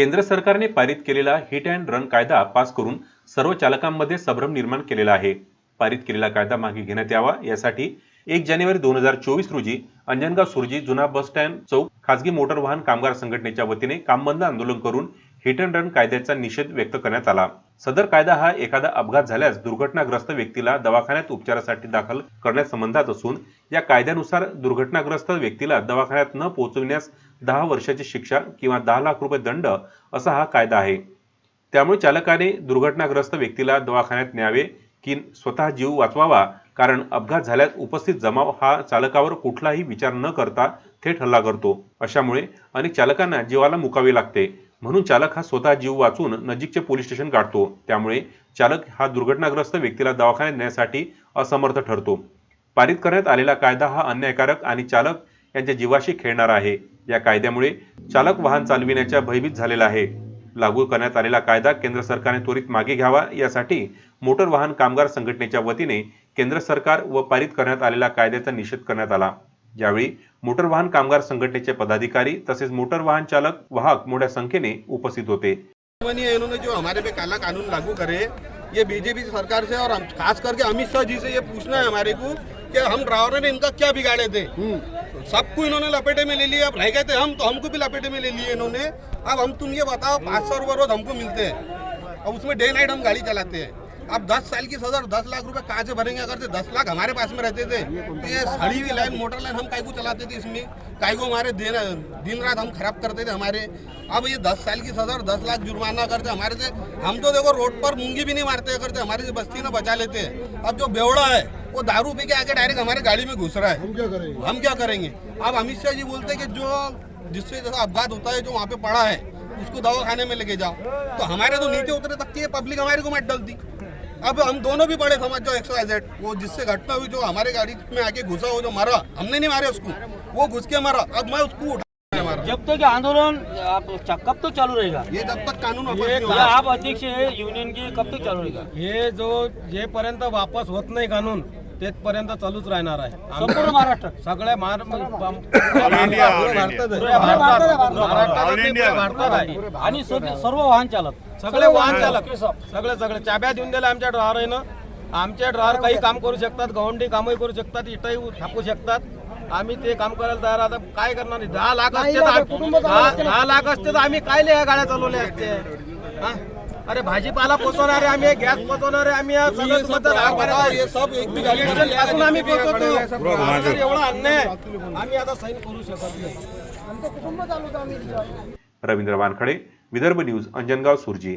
केंद्र सरकारने पारित केलेला हिट अँड रन कायदा पास करून सर्व चालकांमध्ये संभ्रम निर्माण केलेला आहे. पारित केलेला कायदा मागे घेण्यात यावा यासाठी एक जानेवारी दोन हजार चोवीस रोजी अंजनगाव सुरजी जुना बस स्टँड चौक खासगी मोटर वाहन कामगार संघटनेच्या वतीने कामबंद आंदोलन करून हिट अँड रन कायद्याचा निषेध व्यक्त करण्यात आला. सदर कायदा हा एखादा अपघात झाल्यास दुर्घटनाग्रस्त व्यक्तीला दवाखान्यात उपचारासाठी दाखल करण्यासंबंधात असून या कायद्यानुसार दुर्घटनाग्रस्त व्यक्तीला दवाखान्यात न पोहोचविण्यास दहा वर्षाची शिक्षा किंवा दहा लाख रुपये दंड असा हा कायदा आहे. त्यामुळे चालकाने दुर्घटनाग्रस्त व्यक्तीला दवाखान्यात न्यावे की स्वतः जीव वाचवावा कारण अपघात झाल्यास उपस्थित जमाव हा चालकावर कुठलाही विचार न करता थेट हल्ला करतो. अशामुळे अनेक चालकांना जीवाला मुकावे लागते. म्हणून चालक हा स्वतः जीव वाचून नजीकचे पोलीस स्टेशन गाठतो त्यामुळे चालक हा दुर्घटनाग्रस्त व्यक्तीला दवाखान्यात नेण्यासाठी असमर्थ ठरतो. पारित करण्यात आलेला कायदा हा अन्यायकारक आणि चालक यांच्या जीवाशी खेळणारा आहे. या कायद्यामुळे चालक वाहन चालविण्याच्या भयभीत झालेला आहे. लागू करण्यात आलेला कायदा केंद्र सरकारने त्वरित मागे घ्यावा यासाठी मोटर वाहन कामगार संघटनेच्या वतीने केंद्र सरकार व पारित करण्यात आलेल्या कायद्याचा निषेध करण्यात आला. यावेळी मोटर वाहन कामगार संघटनेचे पदाधिकारी तसेच मोटर वाहन चालक वाहक मोठ्या संख्येने उपस्थित होते. इन्होंने जो हमारे पे काला कानून लागू करे ये बीजेपी सरकार से और हम खास करके अमित शाह जी से ये पूछना है हमारे को कि हम ड्राइवर ने इनका क्या बिगाड़े थे? सबको इन्होंने लपेटे में ले लिया। अब रह गए थे हम तो हमको भी लपेटे में ले लिए इन्होंने। अब हम तुम ये बताओ पाँच सौ रुपये रोज हमको मिलते हैं। अब उसमें डे नाइट हम गाड़ी चलाते हैं। अब दस साल की सजा और दस लाख रुपए कहाँ से भरेंगे? अगर से दस लाख हमारे पास में रहते थे तो ये सड़ी हुई लाइन मोटर लाइन हम काय को चलाते थे इसमें। काय को हमारे दिन दिन रात हम खराब करते थे हमारे। अब ये दस साल की सजा और दस लाख जुर्माना करते हमारे से। हम तो देखो रोड पर मूँगी भी नहीं मारते करते हमारी से बस्ती ना बचा लेते हैं। अब जो बेवड़ा है वो दारू पी के आके डायरेक्ट हमारे गाड़ी में घुस रहा है। हम क्या करेंगे? हम क्या करेंगे? अब अमित शाह जी बोलते हैं कि जो जिससे जैसा अपघात होता है जो वहाँ पे पड़ा है उसको दवा खाने में लेके जाओ। तो हमारे तो नीचे उतरे तक की पब्लिक हमारे को मत डलती। अब हम दोनों भी बड़े समझ जो एक्सो एजेड वो जिससे घटना हुई जो हमारे गाड़ी में आके घुसा वो जो मरा हमने नहीं मारे उसको। वो घुस के मरा। अब मैं उसको उठा मारा। जब तक ये आंदोलन आप कब तक चालू रहेगा। ये जब तक कानून वापस ये नहीं होगा। आप अध्यक्ष है यूनियन के कब तक चालू रहेगा? हे जो जेपर्यंत वापस होत नाही कानून तेथपर्यंत चालूच राहणार आहे. संपूर्ण महाराष्ट्र. सगळ्या महार- भारतात पुऱ्या भारतात महाराष्ट्रात नाही, पुऱ्या भारतात आहे. आणि सर्व सर्व वाहन चालक. सगळे वाहन चालक. सगळे सगळे. चाब्या देऊन दिल्या आमच्या ड्रायव्हरनं आमचे ड्रायव्हर काही काम करू शकतात गवंडी कामही करू शकतात इटही थापू शकतात. आम्ही ते काम करायला तयार आता काय करणार? दहा लाख असते तर आम- दहा दहा लाख असते तर आम्ही काय या गाड्या चालवल्या असते हा? अरे भाजीपाला पोचवणारे आम्ही गॅस पोचवणारे आम्ही या एवढा अन्याय आम्ही आता सैन करू शकत नाही. रवींद्र वानखडे विदर्भ न्यूज अंजनगाव सुरजी.